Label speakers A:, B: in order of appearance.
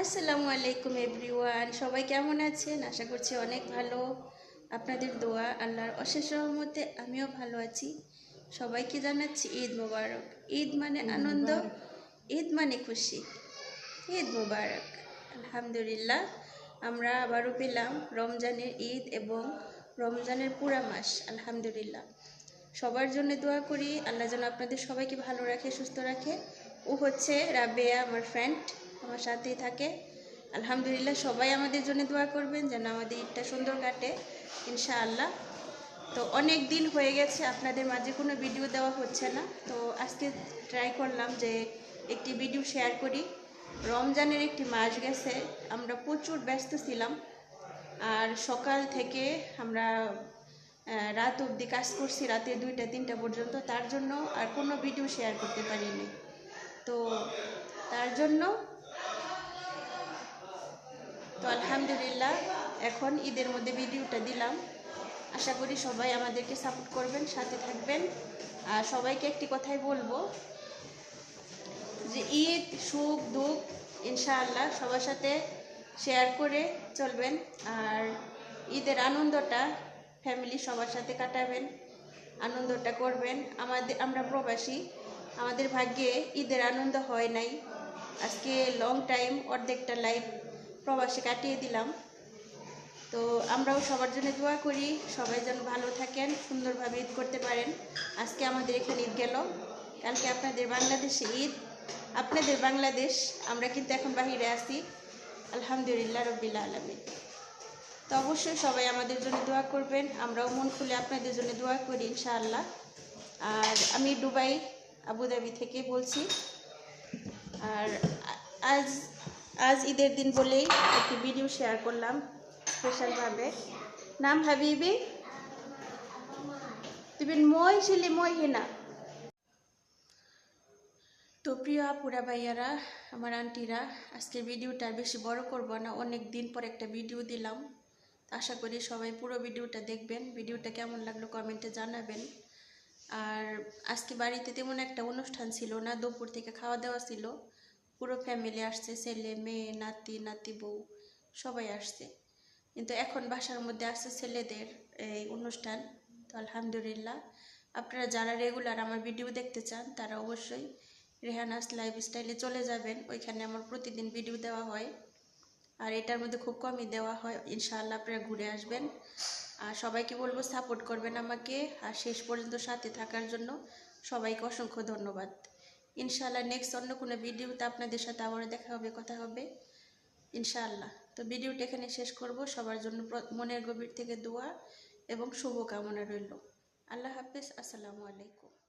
A: আসসালামু আলাইকুম এভরিওয়ান সবাই কেমন আছেন? আশা করছি অনেক ভালো। আপনাদের দোয়া আল্লাহর অশেষ রহমতে আমিও ভালো আছি। সবাইকে জানাচ্ছি ঈদ মোবারক। ঈদ মানে আনন্দ ঈদ মানে খুশি। ঈদ মোবারক। আলহামদুলিল্লাহ আমরা আবারও পেলাম রমজানের ঈদ এবং রমজানের পুরা মাস। আলহামদুলিল্লাহ। সবার জন্য দোয়া করি। আল্লাহ যেন আপনাদের সবাইকে ভালো রাখে সুস্থ রাখে। ও হচ্ছে রাবেয়া আমার ফ্রেন্ড আমার সাথেই থাকে। আলহামদুলিল্লাহ সবাই আমাদের জন্য দোয়া করবেন যেন আমাদের ঈদটা সুন্দর কাটে, ইনশাআল্লাহ। তো অনেক দিন হয়ে গেছে, আপনাদের মাঝে কোনো ভিডিও দেওয়া হচ্ছে না। তো আজকে ট্রাই করলাম যে একটি ভিডিও শেয়ার করি। রমজানের একটি মাস গেছে, আমরা প্রচুর ব্যস্ত ছিলাম। আর সকাল থেকে আমরা রাত অবধি কাজ করছি, রাতে দুইটা, তিনটা পর্যন্ত। তার জন্য আর কোনো ভিডিও শেয়ার করতে পারিনি। তো তার জন্য তো আলহামদুলিল্লাহ, এখন ঈদের মধ্যে ভিডিওটা দিলাম। আশা করি সবাই আমাদেরকে সাপোর্ট করবেন, সাথে থাকবেন। আর সবাইকে একটি কথাই বলব যে ঈদ সুখ দুঃখ ইনশাআল্লাহ সবার সাথে শেয়ার করে চলবেন। আর ঈদের আনন্দটা ফ্যামিলি সবার সাথে কাটাবেন, আনন্দটা করবেন। আমাদের, আমরা প্রবাসী, আমাদের ভাগ্যে ঈদের আনন্দ হয় নাই। আজকে লং টাইম অর্ধেকটা লাইফ প্রবাসে কাটিয়ে দিলাম। তো আমরাও সবার জন্য দোয়া করি, সবাই যেন ভালো থাকেন, সুন্দরভাবে ঈদ করতে পারেন। আজকে আমাদের এখানে ঈদ গেল। কালকে আপনাদের বাংলাদেশে ঈদ। আপনাদের বাংলাদেশ, আমরা কিন্তু এখন বাহিরে আছি। আলহামদুলিল্লাহ রবিল্লা আলমী তো অবশ্যই সবাই আমাদের জন্য দোয়া করবেন। আমরাও মন খুলে আপনাদের জন্য দোয়া করি ইনশাআল্লাহ। আর আমি দুবাই, আবুধাবি থেকে বলছি। আর আজ আজ ঈদের দিন বলেই একটি ভিডিও শেয়ার করলাম স্পেশালভাবে নাম হাবিবি। তুমি মই ছিলি, মই হিনা। তো প্রিয় আপুরা, ভাইয়ারা, আমার আন্টিরা আজকের ভিডিওটা বেশি বড় করব না, অনেক দিন পর একটা ভিডিও দিলাম। আশা করি সবাই পুরো ভিডিওটা দেখবেন। ভিডিওটা কেমন লাগল কমেন্টে জানাবেন। আর আজকে বাড়িতে তেমন একটা অনুষ্ঠান ছিল না, দুপুর থেকে খাওয়া দাওয়া ছিল। পুরো ফ্যামিলি আসছে, ছেলে, মেয়ে, নাতি নাতি, বউ, সবাই আসছে। কিন্তু এখন বাসার মধ্যে আসছে ছেলেদের এই অনুষ্ঠান। তো আলহামদুলিল্লাহ। আপনারা যারা রেগুলার আমার ভিডিও দেখতে চান, তারা অবশ্যই রেহানাস লাইফস্টাইলে চলে যাবেন। ওইখানে আমার প্রতিদিন ভিডিও দেওয়া হয়। আর এটার মধ্যে খুব কমই দেওয়া হয়। ইনশাআল্লাহ আপনারা ঘুরে আসবেন। আর সবাইকে বলব সাপোর্ট করবেন আমাকে। আর শেষ পর্যন্ত সাথে থাকার জন্য সবাইকে অসংখ্য ধন্যবাদ। ইনশাআল্লাহ নেক্সট অন্য কোনো ভিডিওতে আপনাদের সাথে আবার দেখা হবে, কথা হবে। ইনশাআল্লাহ। তো ভিডিওটা এখানে শেষ করব। সবার জন্য মনের গভীর থেকে দোয়া এবং শুভকামনা রইল। আল্লাহ হাফিজ। আসসালামু আলাইকুম।